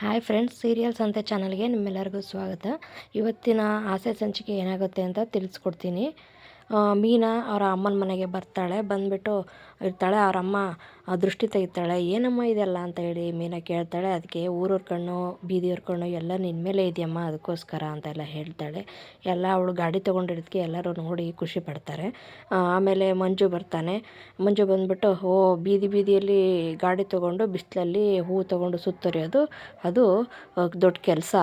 Hi friends serials ಅಂತ ಚಾನಲ್ಗೆ ನಿಮ್ಮೆಲ್ಲರಿಗೂ ಸ್ವಾಗತ. ಇವತ್ತಿನ ಆಸೆ ಸಂಚಿಕೆ ಏನಾಗುತ್ತೆ ಅಂತ ತಿಳಿಸ್ಕೊಡ್ತೀನಿ. ಮೀನಾ ಅವರ ಅಮ್ಮನ ಮನೆಗೆ ಬರ್ತಾಳೆ. ಬಂದುಬಿಟ್ಟು ಇರ್ತಾಳೆ. ಅವರ ಅಮ್ಮ ದೃಷ್ಟಿ ತೆಗಿತಾಳೆ. ಏನಮ್ಮ ಇದೆಲ್ಲ ಅಂತ ಹೇಳಿ ಮೀನಾ ಕೇಳ್ತಾಳೆ. ಅದಕ್ಕೆ ಊರವ್ರ ಕಣ್ಣು, ಬೀದಿಯವ್ರ ಕಣ್ಣು ಎಲ್ಲ ನಿನ್ನ ಮೇಲೆ ಇದೆಯಮ್ಮ, ಅದಕ್ಕೋಸ್ಕರ ಅಂತೆಲ್ಲ ಹೇಳ್ತಾಳೆ. ಎಲ್ಲ ಅವಳು ಗಾಡಿ ತೊಗೊಂಡಿರೋದಕ್ಕೆ ಎಲ್ಲರೂ ನೋಡಿ ಖುಷಿ ಪಡ್ತಾರೆ. ಆಮೇಲೆ ಮಂಜು ಬರ್ತಾನೆ. ಮಂಜು ಬಂದ್ಬಿಟ್ಟು, ಓ, ಬೀದಿ ಬೀದಿಯಲ್ಲಿ ಗಾಡಿ ತೊಗೊಂಡು ಬಿಸಿಲಲ್ಲಿ ಹೂ ತೊಗೊಂಡು ಸುತ್ತರಿಯೋದು. ಅದು ದೊಡ್ಡ ಕೆಲಸ.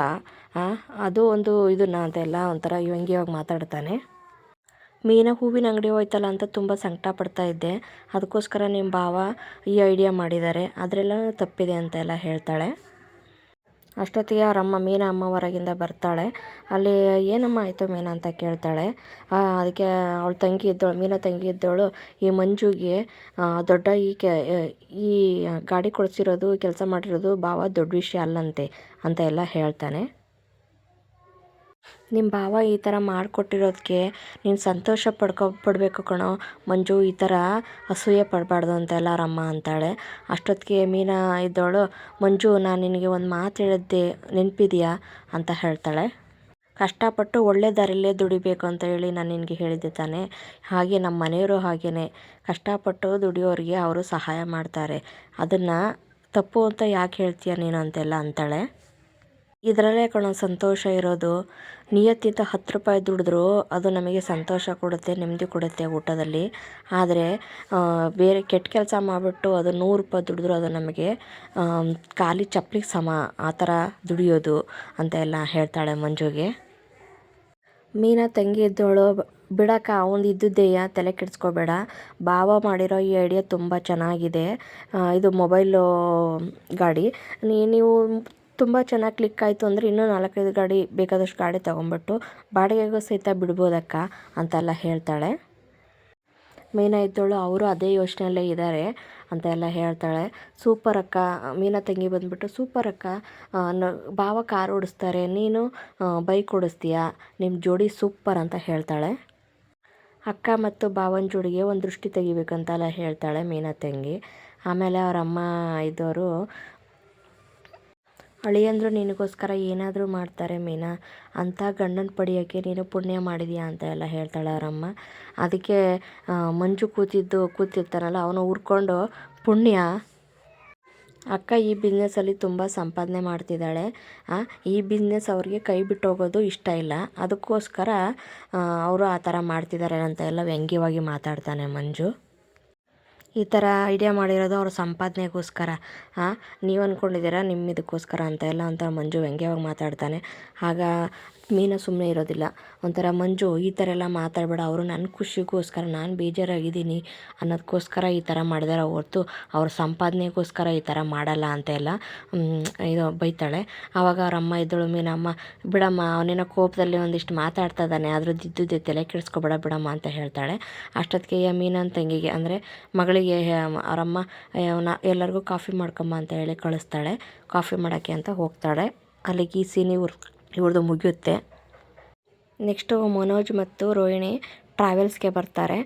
ಅದು ಒಂದು ಇದನ್ನ ಅಂತೆಲ್ಲ ಒಂಥರ ವ್ಯಂಗ್ಯವಾಗಿ ಮಾತಾಡ್ತಾನೆ. ಮೀನ ಹೂವಿನ ಅಂಗಡಿ ಹೋಯ್ತಲ್ಲ ಅಂತ ತುಂಬ ಸಂಕಟ ಪಡ್ತಾ ಇದ್ದೆ. ಅದಕ್ಕೋಸ್ಕರ ನಿಮ್ಮ ಭಾವ ಈ ಐಡಿಯಾ ಮಾಡಿದ್ದಾರೆ. ಅದರೆಲ್ಲ ತಪ್ಪಿದೆ ಅಂತ ಎಲ್ಲ ಹೇಳ್ತಾಳೆ. ಅಷ್ಟೊತ್ತಿಗೆ ಅವರಮ್ಮ ಮೀನಾ ಅಮ್ಮ ಹೊರಗಿಂದ ಬರ್ತಾಳೆ. ಅಲ್ಲಿ, ಏನಮ್ಮ ಆಯಿತು ಮೀನಾ? ಅಂತ ಕೇಳ್ತಾಳೆ. ಅದಕ್ಕೆ ಅವಳ ತಂಗಿ ಇದ್ದವಳು ಮೀನಾ ತಂಗಿ ಇದ್ದವಳು ಈ ಮಂಜುಗೆ ದೊಡ್ಡ ಈ ಕೆ, ಈ ಗಾಡಿ ಕೊಡಿಸಿರೋದು, ಕೆಲಸ ಮಾಡಿರೋದು ಭಾವ ದೊಡ್ಡ ವಿಷಯ ಅಲ್ಲಂತೆ, ಅಂತ ಎಲ್ಲ ಹೇಳ್ತಾನೆ. ನಿಮ್ಮ ಭಾವ ಈ ಥರ ಮಾಡಿಕೊಟ್ಟಿರೋದಕ್ಕೆ ನೀನು ಸಂತೋಷ ಪಡ್ಕೊ ಪಡಬೇಕು ಕಣೋ. ಮಂಜು ಈ ಥರ ಅಸೂಯೆ ಪಡಬಾರ್ದು ಅಂತೆಲ್ಲ ಎಲ್ಲಾರಮ್ಮ ಅಂತಾಳೆ. ಅಷ್ಟೊತ್ತಿಗೆ ಮೀನಾ ಇದ್ದವಳು ಮಂಜು, ನಾನು ನಿನಗೆ ಒಂದು ಮಾತು ಹೇಳಿದ್ದೆ ನೆನಪಿದೆಯಾ? ಅಂತ ಹೇಳ್ತಾಳೆ. ಕಷ್ಟಪಟ್ಟು ಒಳ್ಳೆ ದಾರಿಲೇ ದುಡಿಬೇಕು ಅಂತ ಹೇಳಿ ನಾನು ನಿನಗೆ ಹೇಳಿದ್ದೆ ತಾನೆ. ಹಾಗೆ ನಮ್ಮ ಮನೆಯವರು ಹಾಗೇ ಕಷ್ಟಪಟ್ಟು ದುಡಿಯೋರಿಗೆ ಅವರು ಸಹಾಯ ಮಾಡ್ತಾರೆ. ಅದನ್ನು ತಪ್ಪು ಅಂತ ಯಾಕೆ ಹೇಳ್ತೀಯ ನೀನು ಅಂತೆಲ್ಲ ಅಂತಾಳೆ. ಇದರಲ್ಲೇ ಕಣೋ ಸಂತೋಷ ಇರೋದು. ನಿಯತ್ತಿಂತ ಹತ್ತು ರೂಪಾಯಿ ದುಡಿದ್ರೂ ಅದು ನಮಗೆ ಸಂತೋಷ ಕೊಡುತ್ತೆ, ನೆಮ್ಮದಿ ಕೊಡುತ್ತೆ ಊಟದಲ್ಲಿ. ಆದರೆ ಬೇರೆ ಕೆಟ್ಟ ಕೆಲಸ ಮಾಡಿಬಿಟ್ಟು ಅದು ನೂರು ರೂಪಾಯಿ ದುಡಿದ್ರು ಅದು ನಮಗೆ ಖಾಲಿ ಚಪ್ಪಲಿಗೆ ಸಮ, ಆ ಥರ ದುಡಿಯೋದು ಅಂತ ಎಲ್ಲ ಹೇಳ್ತಾಳೆ ಮಂಜುಗೆ. ಮೀನಾ ತಂಗಿ ಇದ್ದೋಳು ಬಿಡಕ್ಕ ಅವನು ಇದ್ದಿದ್ದೆಯ ತಲೆ ಕೆಡಿಸ್ಕೋಬೇಡ. ಬಾವ ಮಾಡಿರೋ ಈ ಐಡಿಯಾ ತುಂಬ ಚೆನ್ನಾಗಿದೆ. ಇದು ಮೊಬೈಲು ಗಾಡಿ. ನೀವು ತುಂಬ ಚೆನ್ನಾಗಿ ಕ್ಲಿಕ್ ಆಯಿತು ಅಂದರೆ ಇನ್ನೂ ನಾಲ್ಕೈದು ಗಾಡಿ ಬೇಕಾದಷ್ಟು ಗಾಡಿ ತೊಗೊಂಬಿಟ್ಟು ಬಾಡಿಗೆಗೂ ಸಹಿತ ಬಿಡ್ಬೋದಕ್ಕ ಅಂತೆಲ್ಲ ಹೇಳ್ತಾಳೆ. ಮೀನಾ ಇದ್ದೋಳು, ಅವರು ಅದೇ ಯೋಚನೆಯಲ್ಲೇ ಇದ್ದಾರೆ ಅಂತ ಎಲ್ಲ ಹೇಳ್ತಾಳೆ. ಸೂಪರ್ ಅಕ್ಕ. ಮೀನಾ ತಂಗಿ ಬಂದುಬಿಟ್ಟು, ಸೂಪರ್ ಅಕ್ಕ ಭಾವ ಕಾರ್ ಓಡಿಸ್ತಾರೆ, ನೀನು ಬೈಕ್ ಓಡಿಸ್ತೀಯಾ? ನಿಮ್ಮ ಜೋಡಿ ಸೂಪರ್ ಅಂತ ಹೇಳ್ತಾಳೆ. ಅಕ್ಕ ಮತ್ತು ಭಾವನ ಜೋಡಿಗೆ ಒಂದು ದೃಷ್ಟಿ ತೆಗಿಬೇಕಂತೆಲ್ಲ ಹೇಳ್ತಾಳೆ ಮೀನಾ ತಂಗಿ. ಆಮೇಲೆ ಅವರಮ್ಮ ಇದ್ದವರು ಅಳಿಯಂದ್ರು ನಿನಗೋಸ್ಕರ ಏನಾದರೂ ಮಾಡ್ತಾರೆ ಮೀನಾ? ಅಂಥ ಗಂಡನ ಪಡೆಯೋಕ್ಕೆ ನೀನು ಪುಣ್ಯ ಮಾಡಿದೀಯಾ ಅಂತ ಎಲ್ಲ ಹೇಳ್ತಾಳೆ ಅವರಮ್ಮ. ಅದಕ್ಕೆ ಮಂಜು ಕೂತಿದ್ದು, ಕೂತಿರ್ತಾನಲ್ಲ, ಅವನು ಉರ್ಕೊಂಡು ಪುಣ್ಯ. ಅಕ್ಕ ಈ ಬಿಸ್ನೆಸ್ಸಲ್ಲಿ ತುಂಬ ಸಂಪಾದನೆ ಮಾಡ್ತಿದ್ದಾಳೆ. ಈ ಬಿಸ್ನೆಸ್ ಅವ್ರಿಗೆ ಕೈ ಬಿಟ್ಟು ಹೋಗೋದು ಇಷ್ಟ ಇಲ್ಲ. ಅದಕ್ಕೋಸ್ಕರ ಅವರು ಆ ಥರ ಮಾಡ್ತಿದ್ದಾರೆ ಅಂತ ಎಲ್ಲ ವ್ಯಂಗ್ಯವಾಗಿ ಮಾತಾಡ್ತಾನೆ ಮಂಜು. ಈ ಥರ ಐಡಿಯಾ ಮಾಡಿರೋದು ಅವ್ರ ಸಂಪಾದನೆಗೋಸ್ಕರ. ಹಾಂ ನೀವು ಅಂದ್ಕೊಂಡಿದ್ದೀರಾ ನಿಮ್ಮ ಇದಕ್ಕೋಸ್ಕರ ಅಂತ ಎಲ್ಲ ಅಂತ ಮಂಜು ವ್ಯಂಗ್ಯವಾಗಿ ಮಾತಾಡ್ತಾನೆ. ಆಗ ಮೀನಾ ಸುಮ್ಮನೆ ಇರೋದಿಲ್ಲ. ಒಂಥರ ಮಂಜು ಈ ಥರ ಎಲ್ಲ ಮಾತಾಡಬೇಡ. ಅವರು ನನ್ನ ಖುಷಿಗೋಸ್ಕರ ನಾನು ಬೇಜಾರಾಗಿದ್ದೀನಿ ಅನ್ನೋದಕ್ಕೋಸ್ಕರ ಈ ಥರ ಮಾಡಿದಾರೆ. ಹೊರ್ತು ಅವ್ರ ಸಂಪಾದನೆಗೋಸ್ಕರ ಈ ಥರ ಮಾಡಲ್ಲ ಅಂತ ಎಲ್ಲ ಮ್, ಇದು ಬೈತಾಳೆ. ಆವಾಗ ಅವ್ರ ಅಮ್ಮ ಇದ್ದಳು ಮೀನಮ್ಮ ಬಿಡಮ್ಮ ಅವನೇನೋ ಕೋಪದಲ್ಲಿ ಒಂದಿಷ್ಟು ಮಾತಾಡ್ತಾ ಇದ್ದಾನೆ. ಆದರೂ ದಿದ್ದುದೇ ತಲೆ ಕೆಡಿಸ್ಕೊಬೇಡ ಬಿಡಮ್ಮ ಅಂತ ಹೇಳ್ತಾಳೆ. ಅಷ್ಟೊತ್ತಿಗೆ ಮೀನನ್ ತಂಗಿಗೆ ಅಂದರೆ ಮಗಳಿಗೆ ಅವರಮ್ಮ ಎಲ್ಲರಿಗೂ ಕಾಫಿ ಮಾಡ್ಕೊಂಬ ಅಂತ ಹೇಳಿ ಕಳಿಸ್ತಾಳೆ. ಕಾಫಿ ಮಾಡೋಕ್ಕೆ ಅಂತ ಹೋಗ್ತಾಳೆ. ಅಲ್ಲಿಗೆ ಈ ಸೀನಿ ಇವ್ರದ್ದು ಮುಗಿಯುತ್ತೆ. ನೆಕ್ಸ್ಟು ಮನೋಜ್ ಮತ್ತು ರೋಹಿಣಿ ಟ್ರಾವೆಲ್ಸ್ಗೆ ಬರ್ತಾರೆ.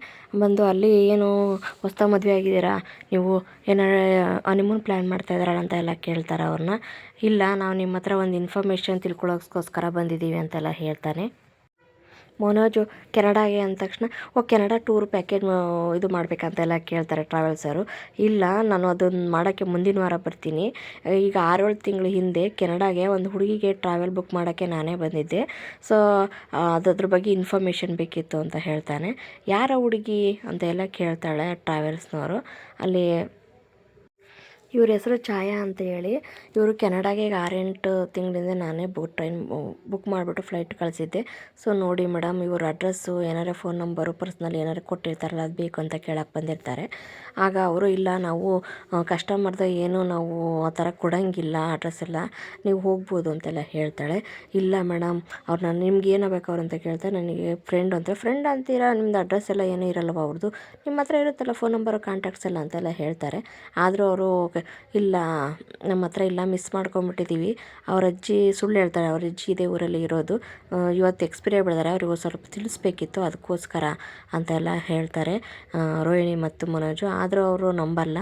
ಬಂದು ಅಲ್ಲಿ ಏನು ಹೊಸ ಮದುವೆ ಆಗಿದ್ದೀರಾ? ನೀವು ಏನಾರ ಹನಿಮೂನ್ ಪ್ಲ್ಯಾನ್ ಮಾಡ್ತಾ ಇದ್ದೀರಲ್ಲ ಅಂತ ಎಲ್ಲ ಕೇಳ್ತಾರೆ ಅವ್ರನ್ನ. ಇಲ್ಲ, ನಾವು ನಿಮ್ಮ ಹತ್ರ ಒಂದು ಇನ್ಫಾರ್ಮೇಷನ್ ತಿಳ್ಕೊಳ್ಳೋಕ್ಕೋಸ್ಕರ ಬಂದಿದ್ದೀವಿ ಅಂತೆಲ್ಲ ಹೇಳ್ತಾನೆ. ಮನೋಜು ಕೆನಡಾಗೆ ಅಂದ ತಕ್ಷಣ, ಓ ಕೆನಡಾ ಟೂರ್ ಪ್ಯಾಕೇಜ್ ಇದು ಮಾಡಬೇಕಂತೆಲ್ಲ ಕೇಳ್ತಾರೆ ಟ್ರಾವೆಲ್ಸರು ಇಲ್ಲ, ನಾನು ಅದನ್ನು ಮಾಡೋಕ್ಕೆ ಮುಂದಿನ ವಾರ ಬರ್ತೀನಿ. ಈಗ ಆರೇಳು ತಿಂಗಳ ಹಿಂದೆ ಕೆನಡಾಗೆ ಒಂದು ಹುಡುಗಿಗೆ ಟ್ರಾವೆಲ್ ಬುಕ್ ಮಾಡೋಕ್ಕೆ ನಾನೇ ಬಂದಿದ್ದೆ. ಸೊ ಅದ್ರ ಬಗ್ಗೆ ಇನ್ಫಾರ್ಮೇಷನ್ ಬೇಕಿತ್ತು ಅಂತ ಹೇಳ್ತಾನೆ. ಯಾರ ಹುಡುಗಿ ಅಂತ ಎಲ್ಲ ಕೇಳ್ತಾಳೆ ಟ್ರಾವೆಲ್ಸ್ನವರು. ಅಲ್ಲಿ ಇವ್ರ ಹೆಸರು ಛಾಯಾ ಅಂತ ಹೇಳಿ. ಇವರು ಕೆನಡಾಗೆ ಈಗ ಆರೆಂಟು ತಿಂಗಳಿಂದ ನಾನೇ ಬುಕ್ ಟ್ರೈನ್ ಬುಕ್ ಮಾಡಿಬಿಟ್ಟು ಫ್ಲೈಟ್ ಕಳಿಸಿದ್ದೆ. ಸೊ ನೋಡಿ ಮೇಡಮ್, ಇವ್ರ ಅಡ್ರೆಸ್ಸು, ಏನಾರ ಫೋನ್ ನಂಬರು, ಪರ್ಸ್ನಲ್ ಏನಾರು ಕೊಟ್ಟಿರ್ತಾರಲ್ಲ, ಅದು ಬೇಕು ಅಂತ ಕೇಳಕ್ಕೆ ಬಂದಿರ್ತಾರೆ. ಆಗ ಅವರು, ಇಲ್ಲ, ನಾವು ಕಸ್ಟಮರ್ದ ಏನು ನಾವು ಆ ಥರ ಕೊಡೋಂಗಿಲ್ಲ, ಅಡ್ರೆಸ್ ಎಲ್ಲ, ನೀವು ಹೋಗ್ಬೋದು ಅಂತೆಲ್ಲ ಹೇಳ್ತಾಳೆ. ಇಲ್ಲ ಮೇಡಮ್, ಅವ್ರು ನಾನು, ನಿಮ್ಗೆ ಏನು ಬೇಕು ಅವ್ರು ಅಂತ ಕೇಳ್ತಾರೆ. ನನಗೆ ಫ್ರೆಂಡ್ ಅಂತ ಫ್ರೆಂಡ್ ಅಂತೀರಾ? ನಿಮ್ದು ಅಡ್ರೆಸ್ ಎಲ್ಲ ಏನೂ ಇರಲ್ವ ಅವ್ರದ್ದು ನಿಮ್ಮ ಹತ್ರ ಇರುತ್ತಲ್ಲ, ಫೋನ್ ನಂಬರು, ಕಾಂಟ್ಯಾಕ್ಟ್ಸ್ ಎಲ್ಲ ಅಂತೆಲ್ಲ ಹೇಳ್ತಾರೆ. ಆದರೂ ಅವರು ಇಲ್ಲ, ನಮ್ಮ ಹತ್ರ ಇಲ್ಲ ಮಿಸ್ ಮಾಡ್ಕೊಂಬಿಟ್ಟಿದ್ದೀವಿ ಅವ್ರ ಅಜ್ಜಿ ಸುಳ್ಳು ಹೇಳ್ತಾರೆ, ಅವ್ರ ಅಜ್ಜಿ ಇದೇ ಊರಲ್ಲಿ ಇರೋದು. ಇವತ್ತು ಎಕ್ಸ್ಪೈರಿ ಆಗಿಬಿಡಿದಾರೆ, ಅವ್ರಿಗೆ ಸ್ವಲ್ಪ ತಿಳಿಸ್ಬೇಕಿತ್ತು, ಅದಕ್ಕೋಸ್ಕರ ಅಂತೆಲ್ಲ ಹೇಳ್ತಾರೆ. ರೋಹಿಣಿ ಮತ್ತು ಮನೋಜು, ಆದರೂ ಅವರು ನಂಬಲ್ಲ.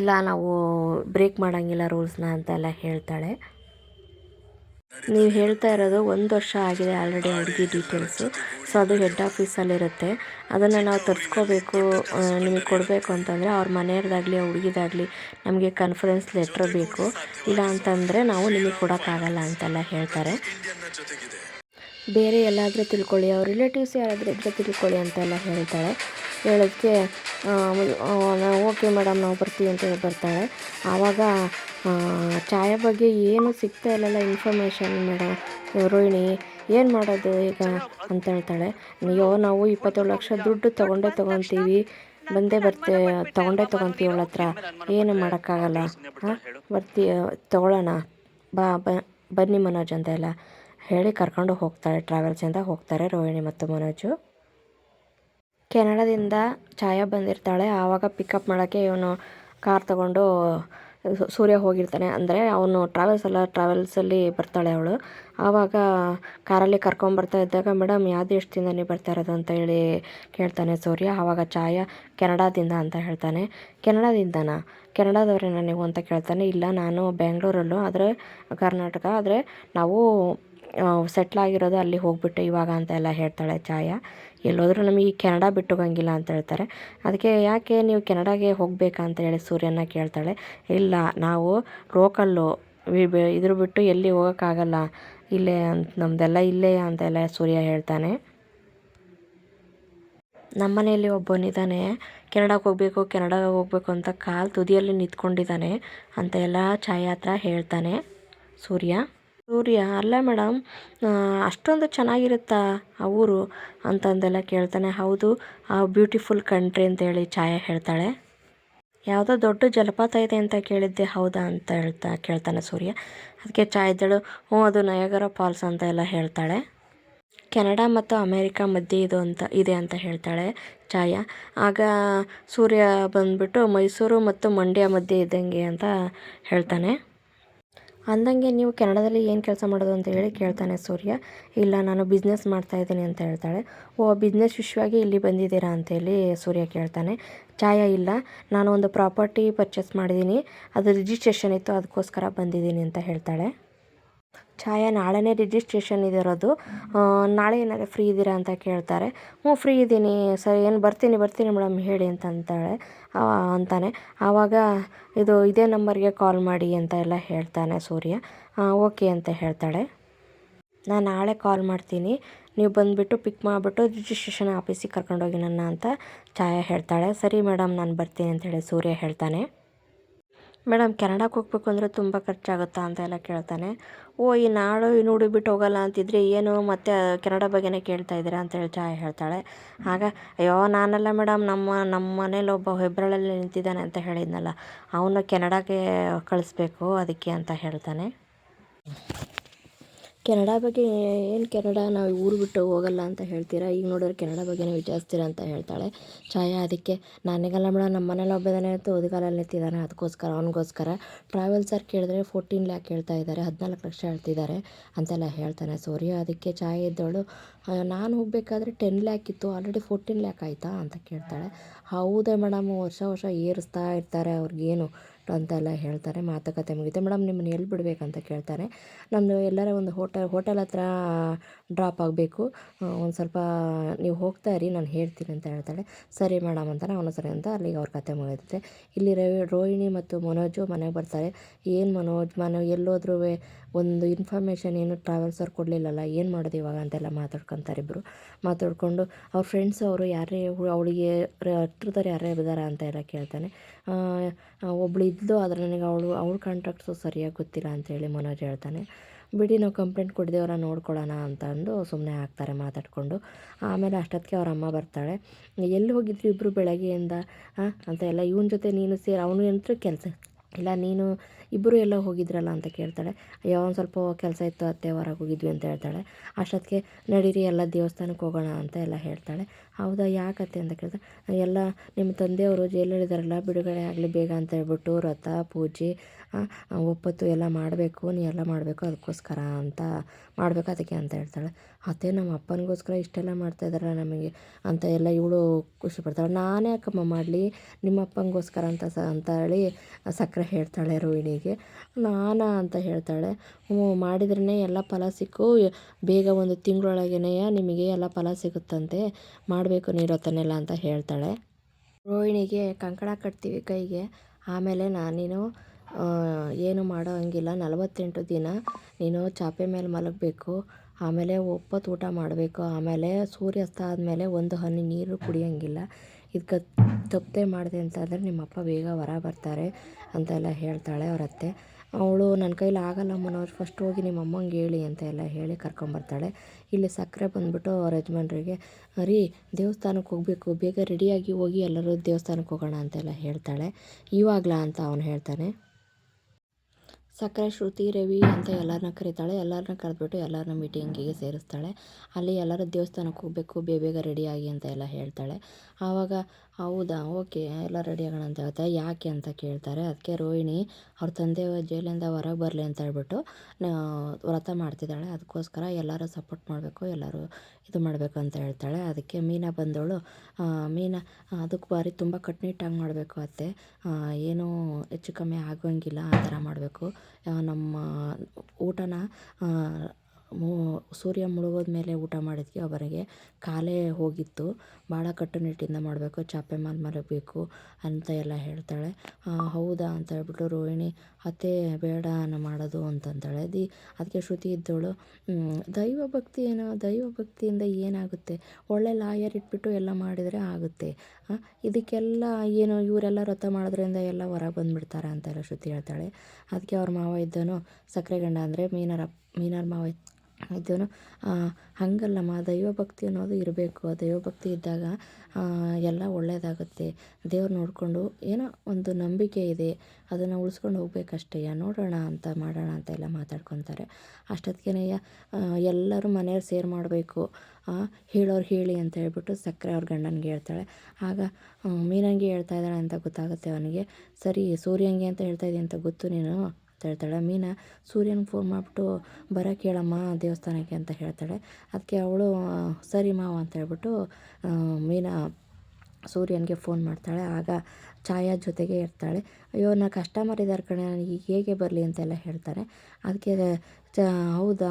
ಇಲ್ಲ, ನಾವು ಬ್ರೇಕ್ ಮಾಡೋಂಗಿಲ್ಲ ರೂಲ್ಸ್ನ ಅಂತೆಲ್ಲ ಹೇಳ್ತಾಳೆ. ನೀವು ಹೇಳ್ತಾ ಇರೋದು ಒಂದು ವರ್ಷ ಆಗಿದೆ ಆಲ್ರೆಡಿ ಹುಡುಗಿ ಡೀಟೇಲ್ಸು ಸೊ ಅದು ಹೆಡ್ ಆಫೀಸಲ್ಲಿರುತ್ತೆ ಅದನ್ನು ನಾವು ತರಿಸ್ಕೋಬೇಕು ನಿಮಗೆ ಕೊಡಬೇಕು ಅಂತಂದರೆ ಅವ್ರ ಮನೆಯವ್ರದ್ದಾಗಲಿ ಹುಡುಗಿದಾಗಲಿ ನಮಗೆ ಕನ್ಫರೆನ್ಸ್ ಲೆಟ್ರ್ ಬೇಕು. ಇಲ್ಲ ಅಂತಂದರೆ ನಾವು ನಿಮಗೆ ಕೊಡೋಕ್ಕಾಗಲ್ಲ ಅಂತೆಲ್ಲ ಹೇಳ್ತಾರೆ. ಬೇರೆ ಎಲ್ಲಾದರೂ ತಿಳ್ಕೊಳ್ಳಿ. ಅವ್ರ ರಿಲೇಟಿವ್ಸ್ ಯಾರಾದರೂ ಇದ್ದರೆ ತಿಳ್ಕೊಳ್ಳಿ ಅಂತೆಲ್ಲ ಹೇಳ್ತಾಳೆ ಹೇಳೋದಕ್ಕೆ ಓಕೆ ಮೇಡಮ್, ನಾವು ಬರ್ತೀವಿ ಅಂತ ಹೇಳಿ ಬರ್ತಾಳೆ ಆವಾಗ ಛಾಯಾ ಬಗ್ಗೆ ಏನು ಸಿಗ್ತಾ ಇಲ್ಲಲ್ಲ ಇನ್ಫಾರ್ಮೇಷನ್ ಮೇಡಮ್, ರೋಹಿಣಿ, ಏನು ಮಾಡೋದು ಈಗ ಅಂತ ಹೇಳ್ತಾಳೆ. ಅಯ್ಯೋ, ನಾವು ಇಪ್ಪತ್ತೇಳು ಲಕ್ಷ ದುಡ್ಡು ತೊಗೊಂಡೇ ತೊಗೊತೀವಿ. ಬಂದೇ ಬರ್ತೇ, ತೊಗೊಂಡೇ ತೊಗೊತೀವಿ ಅವಳ ಹತ್ರ. ಏನು ಮಾಡೋಕ್ಕಾಗಲ್ಲ. ಹಾಂ? ಬರ್ತೀವಿ ತೊಗೊಳ್ಳೋಣ. ಬಾ ಬನ್ನಿ ಮನೋಜ್ ಅಂತ ಎಲ್ಲ ಹೇಳಿ ಕರ್ಕೊಂಡು ಹೋಗ್ತಾಳೆ ಟ್ರಾವೆಲ್ಸಿಂದ ಹೋಗ್ತಾರೆ ರೋಹಿಣಿ ಮತ್ತು ಮನೋಜು. ಕೆನಡಾದಿಂದ ಛಾಯಾ ಬಂದಿರ್ತಾಳೆ. ಆವಾಗ ಪಿಕಪ್ ಮಾಡೋಕ್ಕೆ ಇವನು ಕಾರ್ ತಗೊಂಡು ಸೂರ್ಯ ಹೋಗಿರ್ತಾನೆ. ಅಂದರೆ ಅವನು ಟ್ರಾವೆಲ್ಸ್ ಅಲ್ಲ ಟ್ರಾವೆಲ್ಸಲ್ಲಿ ಬರ್ತಾಳೆ ಅವಳು. ಆವಾಗ ಕಾರಲ್ಲಿ ಕರ್ಕೊಂಬರ್ತಾ ಇದ್ದಾಗ ಮೇಡಮ್ ಯಾವ ದೇಶದಿಂದ ನೀವು ಬರ್ತಾ ಇರೋದು? ಅಂತ ಹೇಳಿ ಕೇಳ್ತಾನೆ ಸೂರ್ಯ. ಆವಾಗ ಛಾಯಾ, ಕೆನಡಾದಿಂದ ಅಂತ ಹೇಳ್ತಾನೆ. ಕೆನಡಾದಿಂದನಾ? ಕೆನಡಾದವರೇನಾ ನೀವು? ಅಂತ ಕೇಳ್ತಾನೆ. ಇಲ್ಲ, ನಾನು ಬೆಂಗಳೂರಲ್ಲೂ ಆದರೆ ಕರ್ನಾಟಕ. ಆದರೆ ನಾವು ಸೆಟ್ಲ್ ಆಗಿರೋದು ಅಲ್ಲಿ ಹೋಗ್ಬಿಟ್ಟು ಇವಾಗ ಅಂತ ಎಲ್ಲ ಹೇಳ್ತಾಳೆ ಛಾಯಾ ಎಲ್ಲೋದ್ರೂ ನಮಗೆ ಕೆನಡಾ ಬಿಟ್ಟು ಹೋಗಂಗಿಲ್ಲ ಅಂತ ಹೇಳ್ತಾರೆ. ಅದಕ್ಕೆ ಯಾಕೆ ನೀವು ಕೆನಡಾಗೆ ಹೋಗಬೇಕಾ ಅಂತ ಹೇಳಿ ಸೂರ್ಯನ ಕೇಳ್ತಾಳೆ. ಇಲ್ಲ, ನಾವು ಲೋಕಲ್ಲು ಇದ್ರ ಬಿಟ್ಟು ಎಲ್ಲಿ ಹೋಗೋಕ್ಕಾಗಲ್ಲ. ಇಲ್ಲೇ ಅಂತ ನಮ್ಮದೆಲ್ಲ ಇಲ್ಲೇ ಅಂತೆಲ್ಲ ಸೂರ್ಯ ಹೇಳ್ತಾನೆ. ನಮ್ಮ ಮನೆಯಲ್ಲಿ ಒಬ್ಬನಿದ್ದಾನೆ ಕೆನಡಾಗೆ ಹೋಗಬೇಕು ಕೆನಡಾಗೆ ಹೋಗಬೇಕು ಅಂತ ಕಾಲು ತುದಿಯಲ್ಲಿ ನಿಂತ್ಕೊಂಡಿದ್ದಾನೆ ಅಂತ ಎಲ್ಲ ಛಾಯಾ ಹತ್ರ ಹೇಳ್ತಾನೆ ಸೂರ್ಯ. ಸೂರ್ಯ, ಅಲ್ಲ ಮೇಡಮ್. ಅಷ್ಟೊಂದು ಚೆನ್ನಾಗಿರುತ್ತಾ ಆ ಊರು? ಅಂತಂದೆಲ್ಲ ಕೇಳ್ತಾನೆ. ಹೌದು, ಆ ಬ್ಯೂಟಿಫುಲ್ ಕಂಟ್ರಿ ಅಂತೇಳಿ ಛಾಯಾ ಹೇಳ್ತಾಳೆ. ಯಾವುದೋ ದೊಡ್ಡ ಜಲಪಾತ ಇದೆ ಅಂತ ಕೇಳಿದ್ದೆ. ಹೌದಾ ಅಂತ ಹೇಳ್ತಾ ಕೇಳ್ತಾನೆ ಸೂರ್ಯ. ಅದಕ್ಕೆ ಛಾಯಾ ಇದ್ದಳು. ಹ್ಞೂ, ಅದು ನಯಗರ ಫಾಲ್ಸ್ ಅಂತ ಎಲ್ಲ ಹೇಳ್ತಾಳೆ. ಕೆನಡಾ ಮತ್ತು ಅಮೇರಿಕಾ ಮಧ್ಯೆ ಇದು ಅಂತ, ಇದೆ ಅಂತ ಹೇಳ್ತಾಳೆ ಛಾಯಾ. ಆಗ ಸೂರ್ಯ ಬಂದ್ಬಿಟ್ಟು ಮೈಸೂರು ಮತ್ತು ಮಂಡ್ಯ ಮಧ್ಯೆ ಇದ್ದಂಗೆ ಅಂತ ಹೇಳ್ತಾನೆ. ಅಂದಂಗೆ ನೀವು ಕೆನಡಾದಲ್ಲಿ ಏನು ಕೆಲಸ ಮಾಡೋದು ಅಂತ ಹೇಳಿ ಕೇಳ್ತಾನೆ ಸೂರ್ಯ. ಇಲ್ಲ, ನಾನು ಬಿಸ್ನೆಸ್ ಮಾಡ್ತಾ ಇದ್ದೀನಿ ಅಂತ ಹೇಳ್ತಾಳೆ. ಓ ಬಿಸ್ನೆಸ್ ವಿಷಯವಾಗಿ ಇಲ್ಲಿ ಬಂದಿದ್ದೀರಾ ಅಂತೇಳಿ ಸೂರ್ಯ ಕೇಳ್ತಾನೆ. ಛಾಯಾ ಇಲ್ಲ, ನಾನು ಒಂದು ಪ್ರಾಪರ್ಟಿ ಪರ್ಚೇಸ್ ಮಾಡಿದ್ದೀನಿ. ಅದು ರಿಜಿಸ್ಟ್ರೇಷನ್ ಇತ್ತು, ಅದಕ್ಕೋಸ್ಕರ ಬಂದಿದ್ದೀನಿ ಅಂತ ಹೇಳ್ತಾಳೆ. ಛಾಯಾ ನಾಳೆನೇ ರಿಜಿಸ್ಟ್ರೇಷನ್ ಇದಿರೋದು ನಾಳೆ ಏನಾದ್ರು ಫ್ರೀ ಇದ್ದೀರಾ ಅಂತ ಕೇಳ್ತಾರೆ. ಹ್ಞೂ ಫ್ರೀ ಇದ್ದೀನಿ. ಸರಿ, ಏನು ಬರ್ತೀನಿ ಬರ್ತೀನಿ ಮೇಡಮ್, ಹೇಳಿ ಅಂತ ಅಂತಾಳೆ ಅಂತಾನೆ. ಆವಾಗ ಇದು ಇದೇ ನಂಬರ್ಗೆ ಕಾಲ್ ಮಾಡಿ ಅಂತ ಎಲ್ಲ ಹೇಳ್ತಾನೆ ಸೂರ್ಯ. ಓಕೆ ಅಂತ ಹೇಳ್ತಾಳೆ. ನಾನು ನಾಳೆ ಕಾಲ್ ಮಾಡ್ತೀನಿ. ನೀವು ಬಂದುಬಿಟ್ಟು ಪಿಕ್ ಮಾಡಿಬಿಟ್ಟು ರಿಜಿಸ್ಟ್ರೇಷನ್ ಆಫೀಸಿಗೆ ಕರ್ಕೊಂಡೋಗಿ ನನ್ನ ಅಂತ ಛಾಯಾ ಹೇಳ್ತಾಳೆ. ಸರಿ ಮೇಡಮ್, ನಾನು ಬರ್ತೀನಿ ಅಂತೇಳಿ ಸೂರ್ಯ ಹೇಳ್ತಾನೆ. ಮೇಡಮ್ ಕೆನಡಾಕ್ಕೆ ಹೋಗ್ಬೇಕು ಅಂದರೆ ತುಂಬ ಖರ್ಚಾಗುತ್ತಾ ಅಂತ ಎಲ್ಲ ಕೇಳ್ತಾನೆ. ಓ, ಈ ನಾಡು ಈ ನುಡಿ ಬಿಟ್ಟು ಹೋಗಲ್ಲ ಅಂತಿದ್ರೆ ಏನು ಮತ್ತೆ ಕೆನಡಾ ಬಗ್ಗೆನೇ ಕೇಳ್ತಾ ಇದ್ದೀರಾ ಅಂತೇಳಿ ಛಾಯಾ ಹೇಳ್ತಾಳೆ. ಆಗ, ಅಯ್ಯೋ, ನಾನಲ್ಲ ಮೇಡಮ್, ನಮ್ಮ ನಮ್ಮ ಮನೇಲಿ ಒಬ್ಬ ಹೆಬ್ರಳಲ್ಲಿ ನಿಂತಿದ್ದಾನೆ ಅಂತ ಹೇಳಿದ್ನಲ್ಲ, ಅವನು ಕೆನಡಾಗೆ ಕಳಿಸ್ಬೇಕು ಅದಕ್ಕೆ ಅಂತ ಹೇಳ್ತಾನೆ. ಕೆನಡಾ ಬಗ್ಗೆ ಏನು ಕೆನಡ ನಾವು ಊರು ಬಿಟ್ಟು ಹೋಗಲ್ಲ ಅಂತ ಹೇಳ್ತೀರಾ? ಈಗ ನೋಡಿದ್ರೆ ಕೆನಡಾ ಬಗ್ಗೆನೇ ವಿಚಾರಿಸ್ತೀರಾ ಅಂತ ಹೇಳ್ತಾಳೆ. ಛಾಯಾ, ಅದಕ್ಕೆ ನಾನೇಗಲ್ಲ ಮೇಡಮ್ ನಮ್ಮ ಮನೇಲಿ ಒಬ್ಬ ಇತ್ತು, ಓದಿಗಾಲಲ್ಲಿ ನಿಂತಿದ್ದಾನೆ ಅದಕ್ಕೋಸ್ಕರ ಅವನಿಗೋಸ್ಕರ. ಟ್ರಾವೆಲ್ಸರ್ ಕೇಳಿದ್ರೆ ಫೋರ್ಟೀನ್ ಲ್ಯಾಕ್ ಹೇಳ್ತಾ ಇದ್ದಾರೆ ಹದಿನಾಲ್ಕು ಲಕ್ಷ ಹೇಳ್ತಿದ್ದಾರೆ ಅಂತೆಲ್ಲ ಹೇಳ್ತಾನೆ. ಸೂರ್ಯ ಅದಕ್ಕೆ ಛಾಯಾ ಇದ್ದವಳು ನಾನು ಹೋಗಬೇಕಾದ್ರೆ ಟೆನ್ ಲ್ಯಾಕ್ ಇತ್ತು ಆಲ್ರೆಡಿ ಫೋರ್ಟೀನ್ ಲ್ಯಾಕ್ ಆಯಿತಾ ಅಂತ ಕೇಳ್ತಾಳೆ. ಹೌದೇ ಮೇಡಮ್ ವರ್ಷ ವರ್ಷ ಏರಿಸ್ತಾ ಇರ್ತಾರೆ, ಅವ್ರಿಗೇನು ಅಂತೆಲ್ಲ ಹೇಳ್ತಾರೆ. ಮಾತುಕತೆ ಮುಗಿತೆ. ಮೇಡಮ್, ನಿಮ್ಮನ್ನು ಎಲ್ಲಿ ಬಿಡಬೇಕಂತ ಕೇಳ್ತಾರೆ. ನಮ್ಮದು ಎಲ್ಲರ ಒಂದು ಹೋಟೆಲ್ ಹೋಟೆಲ್ ಹತ್ರ ಡ್ರಾಪ್ ಆಗಬೇಕು. ಒಂದು ಸ್ವಲ್ಪ ನೀವು ಹೋಗ್ತಾ ಇರಿ, ನಾನು ಹೇಳ್ತೀನಿ ಅಂತ ಹೇಳ್ತಾಳೆ. ಸರಿ ಮೇಡಮ್ ಅಂತ ನಾನು ಸರಿ ಅಂತ ಅಲ್ಲಿಗೆ ಅವ್ರ ಕತೆ ಮುಗಿಯುತ್ತೆ. ಇಲ್ಲಿ ರವಿ, ರೋಹಿಣಿ ಮತ್ತು ಮನೋಜು ಮನೆಗೆ ಬರ್ತಾರೆ. ಏನು ಮನೋಜ್, ಮನೋ ಎಲ್ಲೋದ್ರೂ ಒಂದು ಇನ್ಫಾರ್ಮೇಷನ್ ಏನು ಟ್ರಾವೆಲ್ಸವ್ರು ಕೊಡಲಿಲ್ಲಲ್ಲ, ಏನು ಮಾಡೋದು ಇವಾಗ ಅಂತೆಲ್ಲ ಮಾತಾಡ್ಕೊತಾರೆ ಇಬ್ಬರು ಮಾತಾಡಿಕೊಂಡು ಅವ್ರ ಫ್ರೆಂಡ್ಸ್ ಅವರು ಯಾರೇ ಅವಳಿಗೆ ಹತ್ರದವ್ರು ಯಾರೇ ಇದ್ದಾರಾ ಅಂತ ಎಲ್ಲ ಕೇಳ್ತಾನೆ. ಒಬ್ಳು ಇದ್ದು ಆದರೆ ನನಗೆ ಅವಳು, ಅವಳ ಕಾಂಟ್ರಾಕ್ಟ್ಸು ಸರಿಯಾಗಿ ಗೊತ್ತಿಲ್ಲ ಅಂತೇಳಿ ಮನೋಜ್ ಹೇಳ್ತಾನೆ. ಬಿಡಿ ನಾವು ಕಂಪ್ಲೇಂಟ್ ಕೊಡ್ದೇವ್ರ ನೋಡ್ಕೊಳ್ಳೋಣ ಅಂತ ಅಂದು ಸುಮ್ಮನೆ ಆಗ್ತಾರೆ ಮಾತಾಡಿಕೊಂಡು. ಆಮೇಲೆ ಅಷ್ಟೊತ್ತಿಗೆ ಅವ್ರ ಅಮ್ಮ ಬರ್ತಾಳೆ. ಎಲ್ಲಿ ಹೋಗಿದ್ರು ಇಬ್ಬರು ಬೆಳಗ್ಗೆಯಿಂದ? ಅಂತ ಎಲ್ಲ, ಇವನ ಜೊತೆ ನೀನು ಸೇರಿ, ಅವನು ಎಂತ ಕೆಲಸ, ಇಲ್ಲ ನೀನು ಇಬ್ಬರು ಎಲ್ಲ ಹೋಗಿದ್ರಲ್ಲ ಅಂತ ಕೇಳ್ತಾಳೆ. ಅಯ್ಯೋ ಒಂದು ಸ್ವಲ್ಪ ಕೆಲಸ ಇತ್ತು, ಅತ್ತೆ ಹೊರಗೆ ಹೋಗಿದ್ವಿ ಅಂತ ಹೇಳ್ತಾಳೆ. ಅಷ್ಟೊತ್ತಿಗೆ ನಡೀರಿ, ಎಲ್ಲ ದೇವಸ್ಥಾನಕ್ಕೆ ಹೋಗೋಣ ಅಂತ ಎಲ್ಲ ಹೇಳ್ತಾಳೆ. ಹೌದಾ ಯಾಕತ್ತೆ ಅಂತ ಕೇಳ್ತಾಳೆ ಎಲ್ಲ ನಿಮ್ಮ ತಂದೆಯವರು ಜೈಲಲ್ಲಿದ್ದಾರಲ್ಲ ಬಿಡುಗಡೆ ಆಗಲಿ ಬೇಗ ಅಂತ ಹೇಳ್ಬಿಟ್ಟು ವ್ರತ ಪೂಜೆ ಒಪ್ಪತ್ತು ಎಲ್ಲ ಮಾಡಬೇಕು, ನೀ ಎಲ್ಲ ಮಾಡಬೇಕು, ಅದಕ್ಕೋಸ್ಕರ ಅಂತ ಮಾಡಬೇಕು ಅದಕ್ಕೆ ಅಂತ ಹೇಳ್ತಾಳೆ. ಅತ್ತೆ, ನಮ್ಮ ಅಪ್ಪನಿಗೋಸ್ಕರ ಇಷ್ಟೆಲ್ಲ ಮಾಡ್ತಾ ಇದ್ದಾರಲ್ಲ ನಮಗೆ ಅಂತ ಎಲ್ಲ ಇವಳು ಖುಷಿ ಪಡ್ತಾಳೆ. ನಾನೇ ಯಾಕಮ್ಮ ಮಾಡಲಿ, ನಿಮ್ಮ ಅಪ್ಪನಿಗೋಸ್ಕರ ಅಂತ ಸ, ಅಂತ ಹೇಳಿ ಸಕ್ಕರೆ ಹೇಳ್ತಾಳೆ ರೋಹಿಣಿಗೆ ನಾನಾ ಅಂತ ಹೇಳ್ತಾಳೆ. ಹ್ಞೂ, ಮಾಡಿದ್ರೇ ಎಲ್ಲ ಫಲ ಸಿಕ್ಕು. ಬೇಗ ಒಂದು ತಿಂಗಳೊಳಗೇನೆ ನಿಮಗೆ ಎಲ್ಲ ಫಲ ಸಿಗುತ್ತಂತೆ. ಮಾಡಬೇಕು ನೀರೊತ್ತನೆಲ್ಲ ಅಂತ ಹೇಳ್ತಾಳೆ. ರೋಹಿಣಿಗೆ ಕಂಕಣ ಕಟ್ತೀವಿ ಕೈಗೆ. ಆಮೇಲೆ ನಾನೇನು ಏನು ಮಾಡೋ ಹಂಗಿಲ್ಲ. ನಲವತ್ತೆಂಟು ದಿನ ನೀನು ಚಾಪೆ ಮೇಲೆ ಮಲಗಬೇಕು. ಆಮೇಲೆ ಒಪ್ಪತ್ತು ಊಟ ಮಾಡಬೇಕು. ಆಮೇಲೆ ಸೂರ್ಯಾಸ್ತ ಆದಮೇಲೆ ಒಂದು ಹನಿ ನೀರು ಕುಡಿಯೋಂಗಿಲ್ಲ. ಇದಕ್ಕೆ ತಪ್ಪದೆ ಮಾಡಿದೆ ಅಂತಂದರೆ ನಿಮ್ಮಪ್ಪ ಬೇಗ ಹೊರ ಬರ್ತಾರೆ ಅಂತೆಲ್ಲ ಹೇಳ್ತಾಳೆ ಅವ್ರ ಅತ್ತೆ. ಅವಳು ನನ್ನ ಕೈಲಿ ಆಗಲ್ಲ ಮನೋಜ್ ಫಸ್ಟ್ ಹೋಗಿ ನಿಮ್ಮ ಅಮ್ಮಂಗೆ ಹೇಳಿ ಅಂತ ಎಲ್ಲ ಹೇಳಿ ಕರ್ಕೊಂಬರ್ತಾಳೆ. ಇಲ್ಲಿ ಸಕ್ಕರೆ ಬಂದುಬಿಟ್ಟು ಅವ್ರ ಯಜಮಾನ್ರಿಗೆ ರೀ ದೇವಸ್ಥಾನಕ್ಕೆ ಹೋಗಬೇಕು. ಬೇಗ ರೆಡಿಯಾಗಿ ಹೋಗಿ ಎಲ್ಲರೂ ದೇವಸ್ಥಾನಕ್ಕೆ ಹೋಗೋಣ ಅಂತೆಲ್ಲ ಹೇಳ್ತಾಳೆ. ಇವಾಗಲಾ? ಅಂತ ಅವನು ಹೇಳ್ತಾನೆ. ಸಕ್ಕರೆ, ಶ್ರುತಿ, ರವಿ ಅಂತ ಎಲ್ಲರನ್ನ ಕರೀತಾಳೆ. ಎಲ್ಲರನ್ನ ಕರೆದ್ಬಿಟ್ಟು ಎಲ್ಲರನ್ನ ಮೀಟಿಂಗಿಗೆ ಸೇರಿಸ್ತಾಳೆ. ಅಲ್ಲಿ ಎಲ್ಲರೂ ದೇವಸ್ಥಾನಕ್ಕೆ ಹೋಗಬೇಕು, ಬೇಗ ಬೇಗ ರೆಡಿಯಾಗಿ ಅಂತ ಎಲ್ಲ ಹೇಳ್ತಾಳೆ. ಆವಾಗ ಹೌದಾ? ಓಕೆ, ಎಲ್ಲ ರೆಡಿ ಆಗೋಣ ಅಂತ ಹೇಳ್ತಾರೆ ಯಾಕೆ ಅಂತ ಕೇಳ್ತಾರೆ. ಅದಕ್ಕೆ ರೋಹಿಣಿ ಅವ್ರ ತಂದೆ ಜೈಲಿಂದ ಹೊರಗೆ ಬರಲಿ ಅಂತ ಹೇಳ್ಬಿಟ್ಟು ವ್ರತ ಮಾಡ್ತಿದ್ದಾಳೆ. ಅದಕ್ಕೋಸ್ಕರ ಎಲ್ಲರೂ ಸಪೋರ್ಟ್ ಮಾಡಬೇಕು, ಎಲ್ಲರೂ ಇದು ಮಾಡಬೇಕು ಅಂತ ಹೇಳ್ತಾಳೆ. ಅದಕ್ಕೆ ಮೀನಾ ಬಂದವಳು ಮೀನಾ, ಅದಕ್ಕೆ ಬಾರಿ ತುಂಬ ಕಟ್ಟುನಿಟ್ಟಾಗಿ ಮಾಡಬೇಕು ಅತ್ತೆ. ಏನೂ ಹೆಚ್ಚು ಕಮ್ಮಿ ಆಗೋಂಗಿಲ್ಲ, ಆ ಥರ ಮಾಡಬೇಕು. ನಮ್ಮ ಊಟನ ಸೂರ್ಯ ಮುಳುಗೋದ ಮೇಲೆ ಊಟ ಮಾಡಿದ್ವಿ ಅವರಿಗೆ. ಕಾಲೇ ಹೋಗಿತ್ತು. ಭಾಳ ಕಟ್ಟುನಿಟ್ಟಿಂದ ಮಾಡಬೇಕು, ಚಾಪೆ ಮೇಲೆ ಮಲಗಬೇಕು ಅಂತ ಎಲ್ಲ ಹೇಳ್ತಾಳೆ. ಹೌದಾ ಅಂತ ಹೇಳ್ಬಿಟ್ಟು ರೋಹಿಣಿ, ಅತ್ತೆ ಬೇಡ ಮಾಡೋದು ಅಂತಂತಾಳೆ. ದಿ ಅದಕ್ಕೆ ಶ್ರುತಿ ಇದ್ದವಳು ದೈವ ಭಕ್ತಿ ಏನೋ, ದೈವ ಭಕ್ತಿಯಿಂದ ಏನಾಗುತ್ತೆ? ಒಳ್ಳೆ ಲಾಯರ್ ಇಟ್ಬಿಟ್ಟು ಎಲ್ಲ ಮಾಡಿದರೆ ಆಗುತ್ತೆ. ಇದಕ್ಕೆಲ್ಲ ಏನು ಇವರೆಲ್ಲ ವ್ರತ ಮಾಡೋದ್ರಿಂದ ಎಲ್ಲ ಹೊರಗೆ ಬಂದುಬಿಡ್ತಾರೆ ಅಂತೆಲ್ಲ ಶ್ರುತಿ ಹೇಳ್ತಾಳೆ. ಅದಕ್ಕೆ ಅವ್ರ ಮಾವ ಇದ್ದನು ಸಕ್ಕರೆ ಗಂಡ ಅಂದರೆ ಮೀನರ, ಮೀನಾರ ಮಾವ ಇದನ್ನು ಹಾಗಲ್ಲಮ್ಮ ದೈವಭಕ್ತಿ ಅನ್ನೋದು ಇರಬೇಕು. ದೈವ ಭಕ್ತಿ ಇದ್ದಾಗ ಎಲ್ಲ ಒಳ್ಳೆಯದಾಗುತ್ತೆ ದೇವ್ರು ನೋಡಿಕೊಂಡು ಏನೋ ಒಂದು ನಂಬಿಕೆ ಇದೆ, ಅದನ್ನು ಉಳಿಸ್ಕೊಂಡು ಹೋಗ್ಬೇಕಷ್ಟೇ. ನೋಡೋಣ ಅಂತ, ಮಾಡೋಣ ಅಂತ ಎಲ್ಲ ಮಾತಾಡ್ಕೊತಾರೆ. ಅಷ್ಟೊತ್ತಿಗೆನೆಯ ಎಲ್ಲರೂ ಮನೆಯವ್ರು ಸೇರ್ ಮಾಡಬೇಕು. ಹೇಳೋರು ಹೇಳಿ ಅಂತ ಹೇಳ್ಬಿಟ್ಟು ಸಕ್ಕರೆ ಅವ್ರ ಗಂಡನಿಗೆ ಹೇಳ್ತಾಳೆ. ಆಗ ಮೀನಂಗಿ ಹೇಳ್ತಾ ಇದ್ದಾಳೆ ಅಂತ ಗೊತ್ತಾಗುತ್ತೆ ಅವನಿಗೆ. ಸರಿ, ಸೂರ್ಯಂಗಿ ಅಂತ ಹೇಳ್ತಾ ಅಂತ ಗೊತ್ತು ನೀನು? ಅಂತ ಹೇಳ್ತಾಳೆ, ಮೀನಾ ಸೂರ್ಯನಿಗೆ ಫೋನ್ ಮಾಡಿಬಿಟ್ಟು ಬರೋಕೆ ಹೇಳಮ್ಮ ದೇವಸ್ಥಾನಕ್ಕೆ ಅಂತ ಹೇಳ್ತಾಳೆ. ಅದಕ್ಕೆ ಅವಳು ಸರಿ ಮಾವ ಅಂತ ಹೇಳ್ಬಿಟ್ಟು ಮೀನಾ ಸೂರ್ಯನಿಗೆ ಫೋನ್ ಮಾಡ್ತಾಳೆ. ಆಗ ಛಾಯಾ ಜೊತೆಗೆ ಇರ್ತಾಳೆ. ಅಯ್ಯೋ, ನಾ ಕಸ್ಟಮರ್ ಇದ್ದಾರೆ ಕಣೆ, ನನಗೆ ಹೇಗೆ ಬರಲಿ ಅಂತೆಲ್ಲ ಹೇಳ್ತಾರೆ. ಅದಕ್ಕೆ ಚ ಹೌದಾ?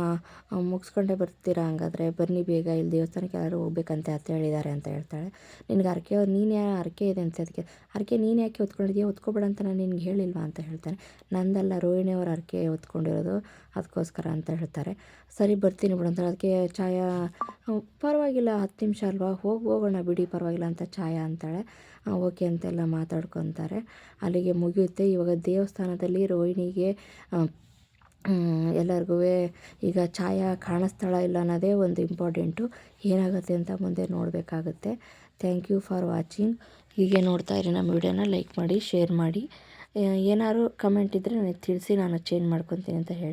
ಮುಗಿಸ್ಕೊಂಡೆ ಬರ್ತೀರಾ ಹಂಗಾದ್ರೆ? ಬನ್ನಿ ಬೇಗ, ಇಲ್ಲಿ ದೇವಸ್ಥಾನಕ್ಕೆ ಯಾರು ಹೋಗ್ಬೇಕಂತೆ ಅಂತ ಹೇಳಿದ್ದಾರೆ ಅಂತ ಹೇಳ್ತಾಳೆ. ನಿನಗೆ ಹರಕೆ, ನೀನು ಯಾ ಹರಕೆ ಇದೆ ಅಂತ ಅದಕ್ಕೆ. ಹರಕೆ ನೀನು ಯಾಕೆ ಹೊತ್ಕೊಂಡಿದ್ಯಾ? ಹೊತ್ಕೊಬೇಡ ಅಂತ ನಾನು ನಿನಗೆ ಹೇಳಿಲ್ವಾ ಅಂತ ಹೇಳ್ತಾನೆ. ನಂದಲ್ಲ ರೋಹಿಣಿ ಅವ್ರ ಹರಕೆ ಹೊತ್ಕೊಂಡಿರೋದು. ಅದಕ್ಕೋಸ್ಕರ ಅಂತ ಹೇಳ್ತಾರೆ. ಸರಿ, ಬರ್ತೀನಿ ಬಿಡು ಅಂತ ಅದಕ್ಕೆ ಛಾಯಾ ಪರವಾಗಿಲ್ಲ, ಹತ್ತು ನಿಮಿಷ ಅಲ್ವಾ? ಹೋಗಿ, ಹೋಗೋಣ ಬಿಡಿ, ಪರವಾಗಿಲ್ಲ ಅಂತ ಛಾಯಾ ಅಂತಾಳೆ. ಓಕೆ ಅಂತೆಲ್ಲ ಮಾತಾಡ್ಕೊತಾರೆ. ಅಲ್ಲಿಗೆ ಮುಗಿಯುತ್ತೆ. ಇವಾಗ ದೇವಸ್ಥಾನದಲ್ಲಿ ರೋಹಿಣಿಗೆ ಎಲ್ಲರಿಗೂ ಈಗ ಛಾಯಾ ಕಾಣಿಸ್ತಾಳ ಇಲ್ಲ ಅನ್ನೋದೇ ಒಂದು ಇಂಪಾರ್ಟೆಂಟು ಏನಾಗುತ್ತೆ ಅಂತ ಮುಂದೆ ನೋಡಬೇಕಾಗುತ್ತೆ. ಥ್ಯಾಂಕ್ ಯು ಫಾರ್ ವಾಚಿಂಗ್ ಹೀಗೆ ನೋಡ್ತಾ ಇರಿ ನಮ್ಮ ವಿಡಿಯೋನ ಲೈಕ್ ಮಾಡಿ ಶೇರ್ ಮಾಡಿ. ಏನಾದ್ರು ಕಮೆಂಟ್ ಇದ್ದರೆ ನನಗೆ ತಿಳಿಸಿ, ನಾನು ಚೇಂಜ್ ಮಾಡ್ಕೊತೀನಿ ಅಂತ ಹೇಳಿ